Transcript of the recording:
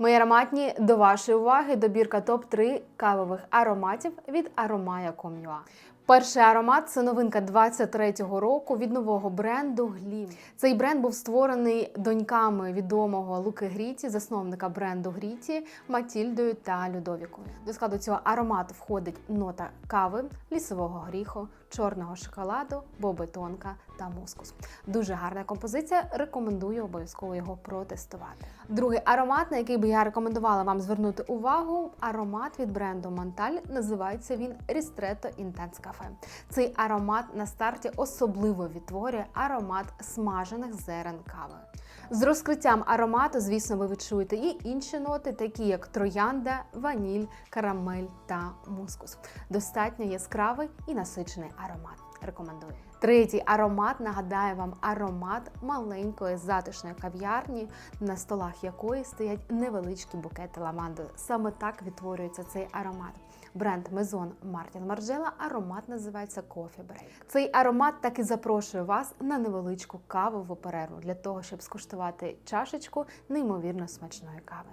Мої ароматні до вашої уваги добірка топ-3 кавових ароматів від Aromaya.com.ua. Перший аромат це новинка 23-го року від нового бренду Глім. Цей бренд був створений доньками відомого Луки Гріті, засновника бренду Гріті Матільдою та Людовікою. До складу цього аромату входить нота кави, лісового горіху, чорного шоколаду, бобетонка та мускус. Дуже гарна композиція. Рекомендую обов'язково його протестувати. Другий аромат, на який би я рекомендувала вам звернути увагу, аромат від бренду Монталь. Називається він Ristretto Intense Cafe. Цей аромат на старті особливо відтворює аромат смажених зерен кави. З розкриттям аромату, звісно, ви відчуєте і інші ноти, такі як троянда, ваніль, карамель та мускус. Достатньо яскравий і насичений аромат. Рекомендую. Третій аромат нагадає вам аромат маленької затишної кав'ярні, на столах якої стоять невеличкі букети ламанди. Саме так відтворюється цей аромат. Бренд Maison Martin Margiela аромат називається Coffee Break. Цей аромат так і запрошує вас на невеличку кавову перерву для того, щоб скуштувати чашечку неймовірно смачної кави.